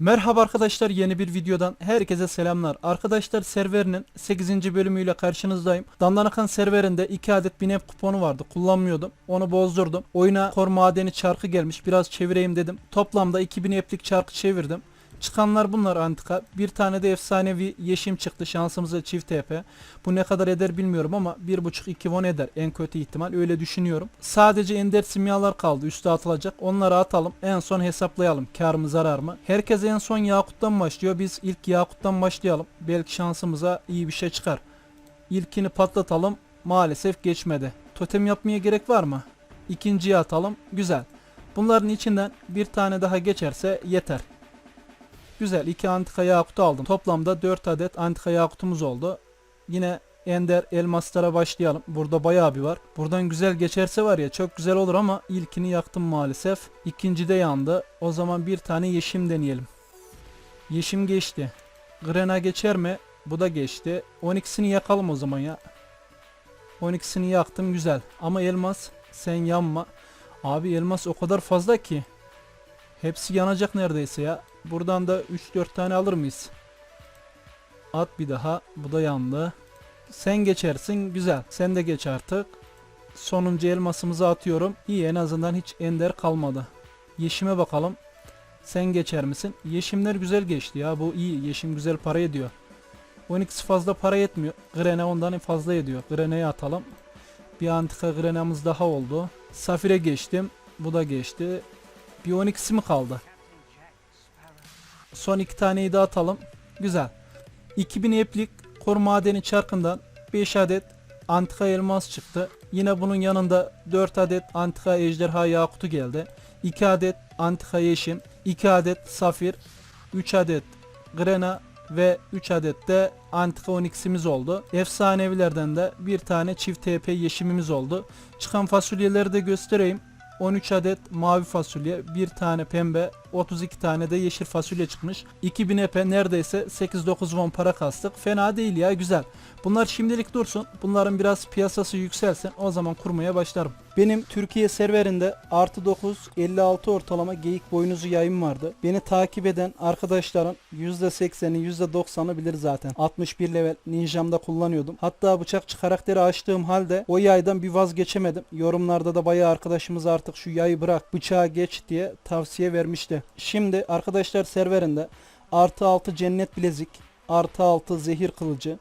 Merhaba arkadaşlar yeni bir videodan herkese selamlar. Arkadaşlar serverinin 8. bölümüyle karşınızdayım. Dandanakan serverinde 2 adet binep kuponu vardı kullanmıyordum. Onu bozdurdum. Oyuna kor madeni çarkı gelmiş biraz çevireyim dedim. Toplamda 2000 eplik çarkı çevirdim. Çıkanlar bunlar antika. Bir tane de efsanevi yeşim çıktı şansımıza çift TP. Bu ne kadar eder bilmiyorum ama 1.5-2 won eder en kötü ihtimal öyle düşünüyorum. Sadece ender simyalar kaldı üste atılacak. Onları atalım en son hesaplayalım kar mı zarar mı. Herkes en son Yakut'tan başlıyor. Biz ilk Yakut'tan başlayalım. Belki şansımıza iyi bir şey çıkar. İlkini patlatalım. Maalesef geçmedi. Totem yapmaya gerek var mı? İkinciyi atalım. Güzel. Bunların içinden bir tane daha geçerse yeter. Güzel. iki antika yakutu aldım. Toplamda 4 adet antika yakutumuz oldu. Yine ender elmaslara başlayalım. Burada bayağı bir var. Buradan güzel geçerse var ya çok güzel olur ama ilkini yaktım maalesef. İkinci de yandı. O zaman bir tane yeşim deneyelim. Yeşim geçti. Grena geçer mi? Bu da geçti. 12'sini yakalım o zaman ya. 12'sini yaktım güzel. Ama elmas sen yanma. Abi elmas o kadar fazla ki. Hepsi yanacak neredeyse ya. Buradan da 3-4 tane alır mıyız? At bir daha. Bu da yandı. Sen geçersin. Güzel. Sen de geç artık. Sonuncu elmasımızı atıyorum. İyi en azından hiç ender kalmadı. Yeşime bakalım. Sen geçer misin? Yeşimler güzel geçti ya. Bu iyi. Yeşim güzel para ediyor. 12'si fazla para yetmiyor. Grene ondan fazla ediyor. Grene'yi atalım. Bir antika grenamız daha oldu. Safire geçtim. Bu da geçti. Bir 12'si mi kaldı? Son iki taneyi de atalım. Güzel. 2000 eplik kor madeni çarkından 5 adet antika elmas çıktı. Yine bunun yanında 4 adet antika ejderha yakutu geldi. 2 adet antika yeşim, 2 adet safir, 3 adet grena ve 3 adet de antika onyx'imiz oldu. Efsanevilerden de bir tane çift TP yeşimimiz oldu. Çıkan fasulyeleri de göstereyim. 13 adet mavi fasulye, bir tane pembe, 32 tane de yeşil fasulye çıkmış. 2000 epe neredeyse 8-9 won para kastık. Fena değil ya güzel. Bunlar şimdilik dursun. Bunların biraz piyasası yükselsin. O zaman kurmaya başlarım. Benim Türkiye serverinde artı 9 56 ortalama geyik boynuzu yayım vardı. Beni takip eden arkadaşların %80'i %90'ı bilir zaten. 61 level ninjamda kullanıyordum. Hatta bıçakçı karakteri açtığım halde o yaydan bir vazgeçemedim. Yorumlarda da bayağı arkadaşımız artık şu yayı bırak bıçağa geç diye tavsiye vermişti. Şimdi arkadaşlar serverinde artı 6 cennet bilezik, artı 6 zehir kılıcı,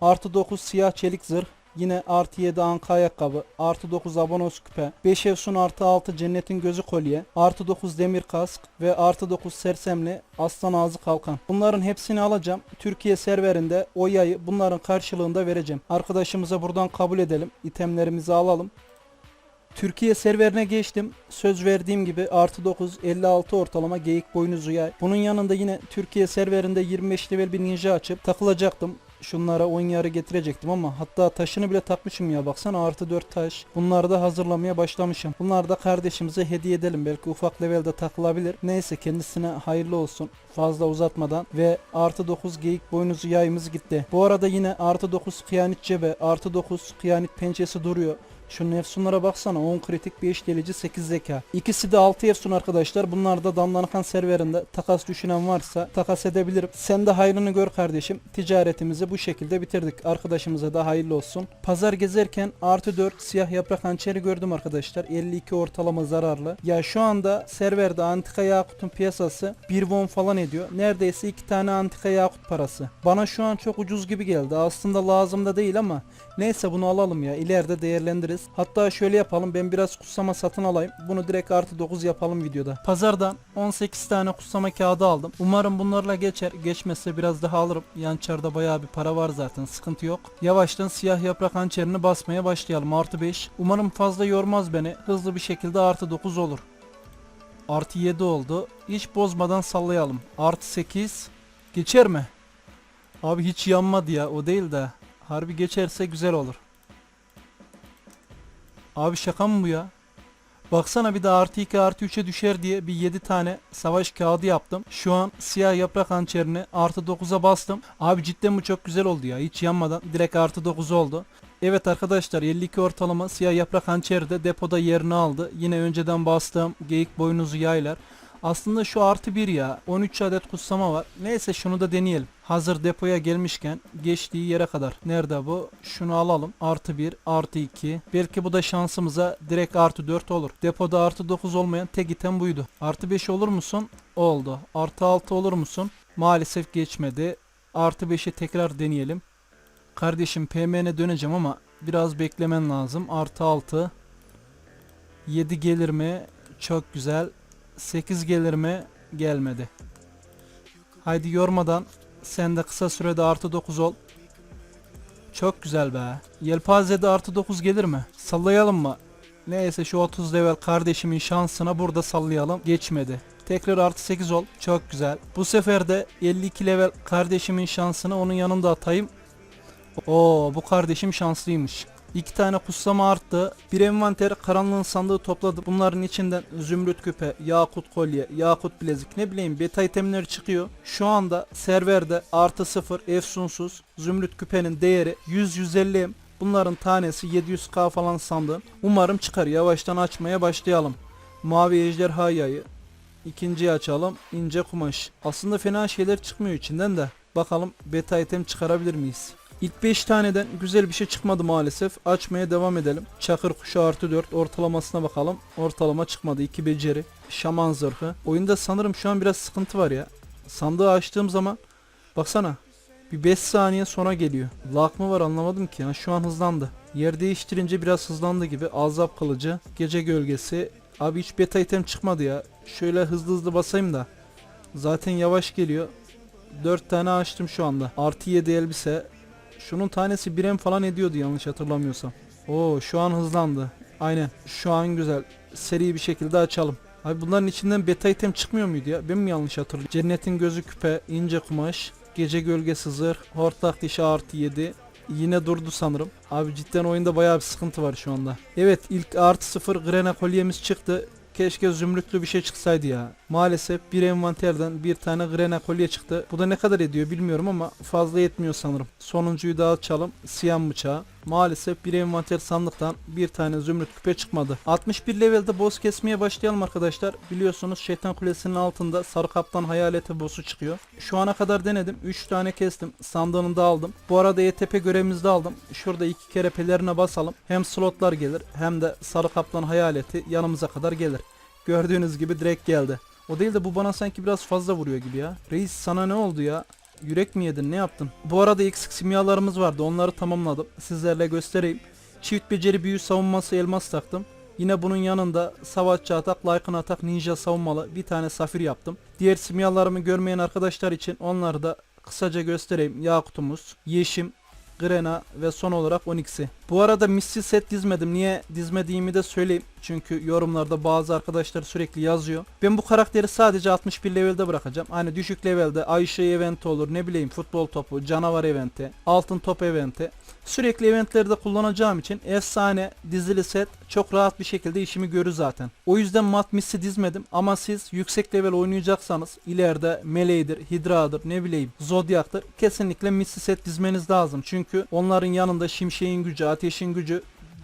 artı 9 siyah çelik zırh, Yine artı 7 anka ayakkabı, artı 9 abonos küpe, 5 efsun artı 6 cennetin gözü kolye, artı 9 demir kask ve artı 9 sersemli aslan ağzı kalkan. Bunların hepsini alacağım. Türkiye serverinde o yayı bunların karşılığında vereceğim. Arkadaşımıza buradan kabul edelim. itemlerimizi alalım. Türkiye serverine geçtim. Söz verdiğim gibi artı 9 56 ortalama geyik boynuzu yay. Bunun yanında yine Türkiye serverinde 25 level bir ninja açıp takılacaktım. Şunlara 10 yarı getirecektim ama hatta taşını bile takmışım ya baksana artı 4 taş. Bunları da hazırlamaya başlamışım. Bunları da kardeşimize hediye edelim. Belki ufak levelde takılabilir. Neyse kendisine hayırlı olsun. Fazla uzatmadan ve artı 9 geyik boynuzu yayımız gitti. Bu arada yine artı 9 kıyanet cebe, artı 9 kıyanet pençesi duruyor. Şu efsunlara baksana 10 kritik 5 delici 8 zeka. İkisi de 6 efsun arkadaşlar. Bunlar da Damlanakan serverinde takas düşünen varsa takas edebilirim. Sen de hayrını gör kardeşim. Ticaretimizi bu şekilde bitirdik. Arkadaşımıza da hayırlı olsun. Pazar gezerken artı 4 siyah yaprak hançeri gördüm arkadaşlar. 52 ortalama zararlı. Ya şu anda serverde antika yakutun piyasası 1 won falan ediyor. Neredeyse 2 tane antika yakut parası. Bana şu an çok ucuz gibi geldi. Aslında lazım da değil ama neyse bunu alalım ya. İleride değerlendiririz. Hatta şöyle yapalım. Ben biraz kutsama satın alayım. Bunu direkt artı 9 yapalım videoda. Pazardan 18 tane kutsama kağıdı aldım. Umarım bunlarla geçer. Geçmezse biraz daha alırım. Yan çarda bayağı bir para var zaten. Sıkıntı yok. Yavaştan siyah yaprak hançerini basmaya başlayalım. Artı 5. Umarım fazla yormaz beni. Hızlı bir şekilde artı 9 olur. Artı 7 oldu. Hiç bozmadan sallayalım. Artı 8. Geçer mi? Abi hiç yanmadı ya. O değil de. Harbi geçerse güzel olur. Abi şaka mı bu ya? Baksana bir de artı 2 artı 3'e düşer diye bir 7 tane savaş kağıdı yaptım. Şu an siyah yaprak hançerini artı 9'a bastım. Abi cidden bu çok güzel oldu ya. Hiç yanmadan direkt artı 9 oldu. Evet arkadaşlar 52 ortalama siyah yaprak hançeri de depoda yerini aldı. Yine önceden bastığım geyik boynuzu yaylar. Aslında şu artı 1 ya. 13 adet kutsama var. Neyse şunu da deneyelim. Hazır depoya gelmişken geçtiği yere kadar. Nerede bu? Şunu alalım. Artı 1, artı 2. Belki bu da şansımıza direkt artı 4 olur. Depoda artı 9 olmayan tek item buydu. Artı 5 olur musun? Oldu. Artı 6 olur musun? Maalesef geçmedi. Artı 5'i tekrar deneyelim. Kardeşim PM'ne döneceğim ama biraz beklemen lazım. Artı 6. 7 gelir mi? Çok güzel. 8 gelir mi? Gelmedi. Haydi yormadan sen de kısa sürede artı 9 ol. Çok güzel be. Yelpaze'de artı 9 gelir mi? Sallayalım mı? Neyse şu 30 level kardeşimin şansına burada sallayalım. Geçmedi. Tekrar artı 8 ol. Çok güzel. Bu sefer de 52 level kardeşimin şansını onun yanında atayım. Oo bu kardeşim şanslıymış. İki tane kutsama arttı. Bir envanter karanlığın sandığı topladı. Bunların içinden zümrüt küpe, yakut kolye, yakut bilezik ne bileyim beta itemleri çıkıyor. Şu anda serverde artı sıfır efsunsuz zümrüt küpenin değeri 100-150 M. Bunların tanesi 700k falan sandığım. Umarım çıkar. Yavaştan açmaya başlayalım. Mavi ejderha yayı. İkinciyi açalım. İnce kumaş. Aslında fena şeyler çıkmıyor içinden de. Bakalım beta item çıkarabilir miyiz? İlk 5 taneden güzel bir şey çıkmadı maalesef. Açmaya devam edelim. Çakır kuşu artı 4 ortalamasına bakalım. Ortalama çıkmadı. 2 beceri. Şaman zırhı. Oyunda sanırım şu an biraz sıkıntı var ya. Sandığı açtığım zaman baksana. Bir 5 saniye sonra geliyor. Lag mı var anlamadım ki. Ha, şu an hızlandı. Yer değiştirince biraz hızlandı gibi. Azap kılıcı. Gece gölgesi. Abi hiç beta item çıkmadı ya. Şöyle hızlı hızlı basayım da. Zaten yavaş geliyor. 4 tane açtım şu anda. Artı 7 elbise. Şunun tanesi 1 M falan ediyordu yanlış hatırlamıyorsam. Oo şu an hızlandı. Aynen. Şu an güzel. Seri bir şekilde açalım. Abi bunların içinden beta item çıkmıyor muydu ya? Ben mi yanlış hatırlıyorum? Cennetin gözü küpe, ince kumaş, gece gölgesi zırh, hortlak dişi artı 7. Yine durdu sanırım. Abi cidden oyunda bayağı bir sıkıntı var şu anda. Evet ilk artı 0 grena kolyemiz çıktı. Keşke zümrütlü bir şey çıksaydı ya. Maalesef bir envanterden bir tane grena kolye çıktı. Bu da ne kadar ediyor bilmiyorum ama fazla yetmiyor sanırım. Sonuncuyu da açalım. Siyam bıçağı. Maalesef bir envanter sandıktan bir tane zümrüt küpe çıkmadı. 61 levelde boss kesmeye başlayalım arkadaşlar. Biliyorsunuz şeytan kulesinin altında sarı kaptan hayaleti boss'u çıkıyor. Şu ana kadar denedim. 3 tane kestim. Sandığını da aldım. Bu arada YTP görevimizi de aldım. Şurada iki kere pelerine basalım. Hem slotlar gelir hem de sarı kaplan hayaleti yanımıza kadar gelir. Gördüğünüz gibi direkt geldi. O değil de bu bana sanki biraz fazla vuruyor gibi ya. Reis sana ne oldu ya? Yürek mi yedin ne yaptın? Bu arada eksik simyalarımız vardı onları tamamladım. Sizlerle göstereyim. Çift beceri büyü savunması elmas taktım. Yine bunun yanında savaşçı atak, Lycan atak, ninja savunmalı bir tane safir yaptım. Diğer simyalarımı görmeyen arkadaşlar için onları da kısaca göstereyim. Yakutumuz, yeşim, Grena ve son olarak Onyx'i. Bu arada missil set dizmedim. Niye dizmediğimi de söyleyeyim. Çünkü yorumlarda bazı arkadaşlar sürekli yazıyor. Ben bu karakteri sadece 61 levelde bırakacağım. Hani düşük levelde Ayşe eventi olur ne bileyim futbol topu, canavar eventi, altın top eventi. Sürekli eventlerde kullanacağım için efsane dizili set çok rahat bir şekilde işimi görür zaten. O yüzden mat missi dizmedim ama siz yüksek level oynayacaksanız ileride Melee'dir, Hidra'dır ne bileyim Zodiac'tır kesinlikle missi set dizmeniz lazım. Çünkü onların yanında şimşeğin gücü, ateşin gücü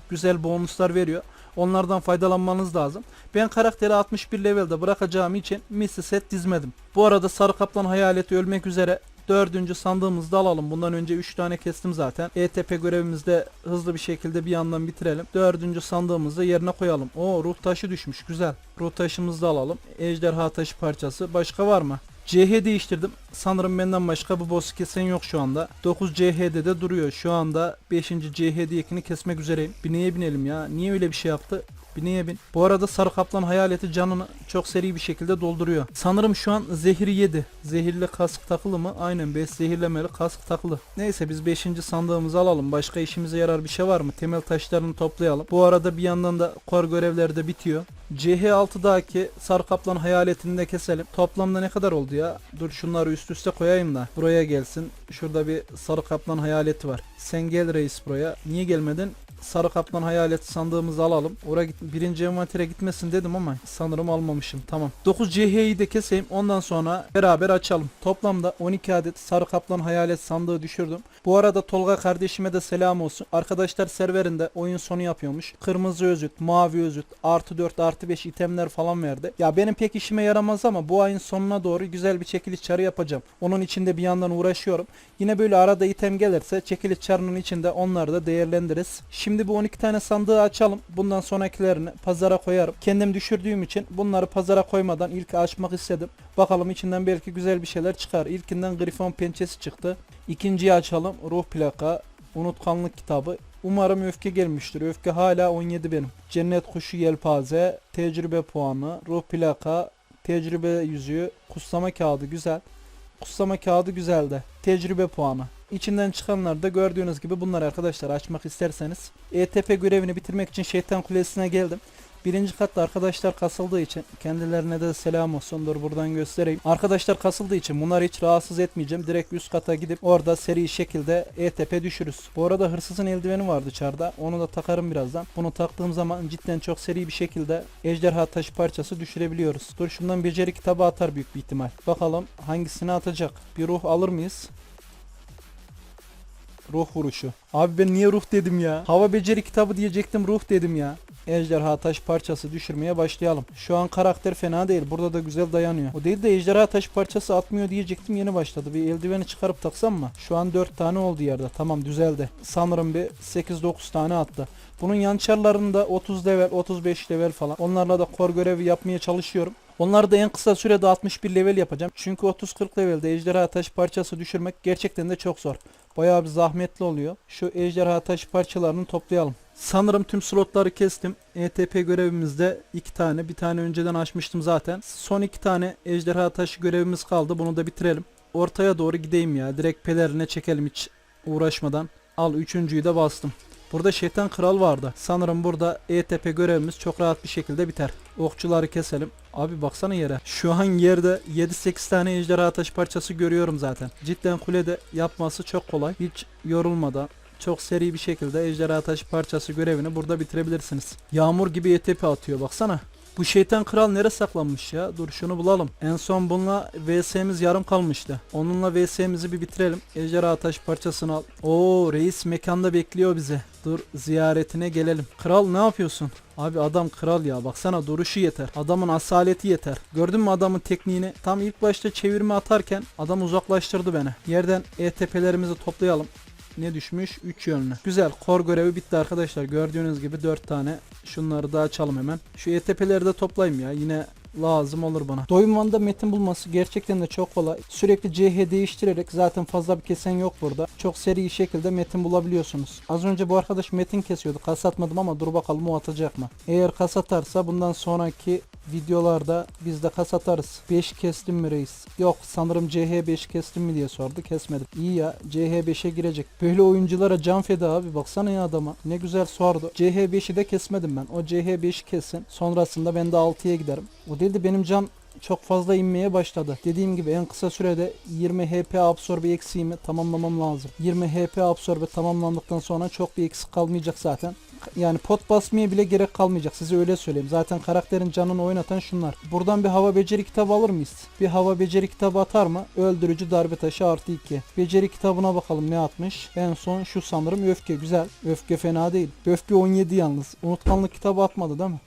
güzel bonuslar veriyor. Onlardan faydalanmanız lazım. Ben karakteri 61 levelde bırakacağım için misli set dizmedim. Bu arada Sarı Kaplan hayaleti ölmek üzere Dördüncü sandığımızı da alalım. Bundan önce 3 tane kestim zaten. ETP görevimizde hızlı bir şekilde bir yandan bitirelim. Dördüncü sandığımızı yerine koyalım. O ruh taşı düşmüş. Güzel. Ruh taşımızı da alalım. Ejderha taşı parçası. Başka var mı? CH değiştirdim. Sanırım benden başka bu boss'u kesen yok şu anda. 9 CH'de de duruyor. Şu anda 5. CH diyekini kesmek üzereyim. Bineye binelim ya. Niye öyle bir şey yaptı? Bineye bin. Bu arada sarı kaplan hayaleti canını çok seri bir şekilde dolduruyor. Sanırım şu an zehri yedi. Zehirli kask takılı mı? Aynen 5 zehirlemeli kask takılı. Neyse biz 5. sandığımızı alalım. Başka işimize yarar bir şey var mı? Temel taşlarını toplayalım. Bu arada bir yandan da kor görevleri de bitiyor. CH6'daki sarı kaplan hayaletini de keselim. Toplamda ne kadar oldu ya? Dur şunları üst üste koyayım da. Buraya gelsin. Şurada bir sarı kaplan hayaleti var. Sen gel reis buraya. Niye gelmedin? Sarı kaplan hayalet sandığımızı alalım. Oraya git birinci envantere gitmesin dedim ama sanırım almamışım. Tamam. 9 CH'yi de keseyim. Ondan sonra beraber açalım. Toplamda 12 adet sarı kaplan hayalet sandığı düşürdüm. Bu arada Tolga kardeşime de selam olsun. Arkadaşlar serverinde oyun sonu yapıyormuş. Kırmızı özüt, mavi özüt, artı 4 artı 5 itemler falan verdi. Ya benim pek işime yaramaz ama bu ayın sonuna doğru güzel bir çekiliş çarı yapacağım. Onun için de bir yandan uğraşıyorum. Yine böyle arada item gelirse çekiliş çarının içinde onları da değerlendiririz. Şimdi bu 12 tane sandığı açalım. Bundan sonrakilerini pazara koyarım. Kendim düşürdüğüm için bunları pazara koymadan ilk açmak istedim. Bakalım içinden belki güzel bir şeyler çıkar. İlkinden grifon pençesi çıktı. İkinciyi açalım. Ruh plaka, unutkanlık kitabı. Umarım öfke gelmiştir. Öfke hala 17 benim. Cennet kuşu yelpaze, tecrübe puanı, ruh plaka, tecrübe yüzüğü, kutsama kağıdı güzel. Kutsama kağıdı güzel de. Tecrübe puanı. İçinden çıkanlar da gördüğünüz gibi bunlar arkadaşlar açmak isterseniz. ETP görevini bitirmek için şeytan kulesine geldim. Birinci katta arkadaşlar kasıldığı için kendilerine de selam olsun. Dur buradan göstereyim. Arkadaşlar kasıldığı için bunları hiç rahatsız etmeyeceğim. Direkt üst kata gidip orada seri şekilde ETP düşürüz. Bu arada hırsızın eldiveni vardı çarda. Onu da takarım birazdan. Bunu taktığım zaman cidden çok seri bir şekilde ejderha taşı parçası düşürebiliyoruz. Dur şundan beceri kitabı atar büyük bir ihtimal. Bakalım hangisini atacak. Bir ruh alır mıyız? Ruh vuruşu. Abi ben niye ruh dedim ya? Hava beceri kitabı diyecektim ruh dedim ya. Ejderha taş parçası düşürmeye başlayalım. Şu an karakter fena değil. Burada da güzel dayanıyor. O değil de ejderha taş parçası atmıyor diyecektim yeni başladı. Bir eldiveni çıkarıp taksam mı? Şu an 4 tane oldu yerde. Tamam düzeldi. Sanırım bir 8-9 tane attı. Bunun yançarlarında 30 level 35 level falan. Onlarla da kor görevi yapmaya çalışıyorum. Onları da en kısa sürede 61 level yapacağım. Çünkü 30-40 levelde ejderha taş parçası düşürmek gerçekten de çok zor. Bayağı bir zahmetli oluyor. Şu ejderha taş parçalarını toplayalım. Sanırım tüm slotları kestim. ETP görevimizde iki tane. Bir tane önceden açmıştım zaten. Son iki tane ejderha taşı görevimiz kaldı. Bunu da bitirelim. Ortaya doğru gideyim ya. Direkt pelerine çekelim hiç uğraşmadan. Al üçüncüyü de bastım. Burada şeytan kral vardı. Sanırım burada ETP görevimiz çok rahat bir şekilde biter. Okçuları keselim. Abi baksana yere. Şu an yerde 7-8 tane ejderha taş parçası görüyorum zaten. Cidden kulede yapması çok kolay. Hiç yorulmadan çok seri bir şekilde ejderha taş parçası görevini burada bitirebilirsiniz. Yağmur gibi ETP atıyor baksana. Bu şeytan kral nere saklanmış ya? Dur şunu bulalım. En son bununla VS'miz yarım kalmıştı. Onunla VS'mizi bir bitirelim. Ejderha taş parçasını al. Oo reis mekanda bekliyor bizi. Dur ziyaretine gelelim. Kral ne yapıyorsun? Abi adam kral ya baksana duruşu yeter. Adamın asaleti yeter. Gördün mü adamın tekniğini? Tam ilk başta çevirme atarken adam uzaklaştırdı beni. Yerden ETP'lerimizi toplayalım. Ne düşmüş? 3 yönlü. Güzel. Kor görevi bitti arkadaşlar. Gördüğünüz gibi 4 tane. Şunları da açalım hemen. Şu ETP'leri de toplayayım ya. Yine lazım olur bana. Doyumanda metin bulması gerçekten de çok kolay. Sürekli CH değiştirerek zaten fazla bir kesen yok burada. Çok seri şekilde metin bulabiliyorsunuz. Az önce bu arkadaş metin kesiyordu. Kas atmadım ama dur bakalım o atacak mı? Eğer kas atarsa bundan sonraki videolarda biz de kas atarız. 5 kestim mi reis? Yok sanırım CH 5 kestim mi diye sordu. Kesmedim. İyi ya CH 5'e girecek. Böyle oyunculara can feda abi. Baksana ya adama. Ne güzel sordu. CH 5'i de kesmedim ben. O CH 5'i kesin. Sonrasında ben de 6'ya giderim. O değil de benim can çok fazla inmeye başladı. Dediğim gibi en kısa sürede 20 HP absorbe eksiğimi tamamlamam lazım. 20 HP absorbe tamamlandıktan sonra çok bir eksik kalmayacak zaten. Yani pot basmaya bile gerek kalmayacak size öyle söyleyeyim. Zaten karakterin canını oynatan şunlar. Buradan bir hava beceri kitabı alır mıyız? Bir hava beceri kitabı atar mı? Öldürücü darbe taşı artı 2. Beceri kitabına bakalım ne atmış. En son şu sanırım öfke güzel. Öfke fena değil. Öfke 17 yalnız. Unutkanlık kitabı atmadı değil mi?